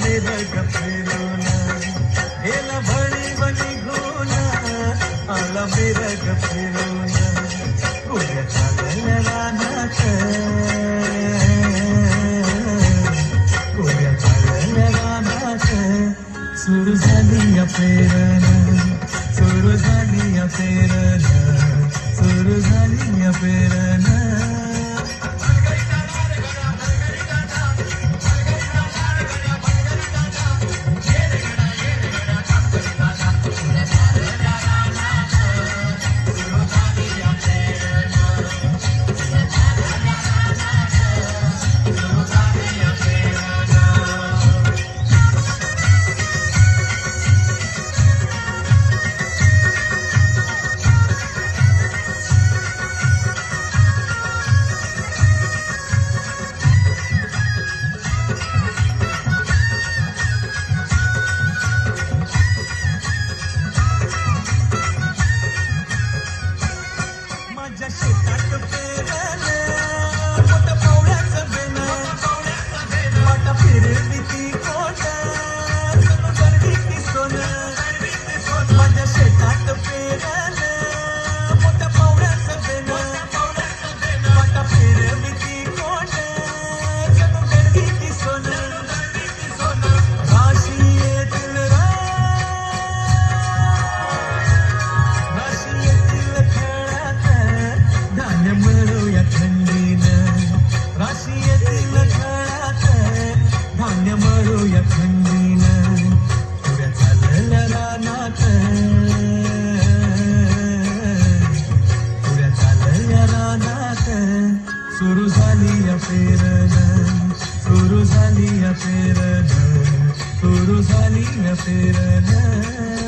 मिरग फिरून गेला भळी बनी घोन आला मिरग फिरून उद्या चालल्या रानात उद्या चालल्या रानात सुरू झाली या पेरण सुरू झाली या पेरण सुरू झाली या थंडीनं राशी येतील खेळात धान्य मिळूया थंडीनं पुढे चालल्या रानात पुढे चालल्या रानात सुरू झाली या पेरण सुरू झाली या पेरण सुरू झाली या पेरण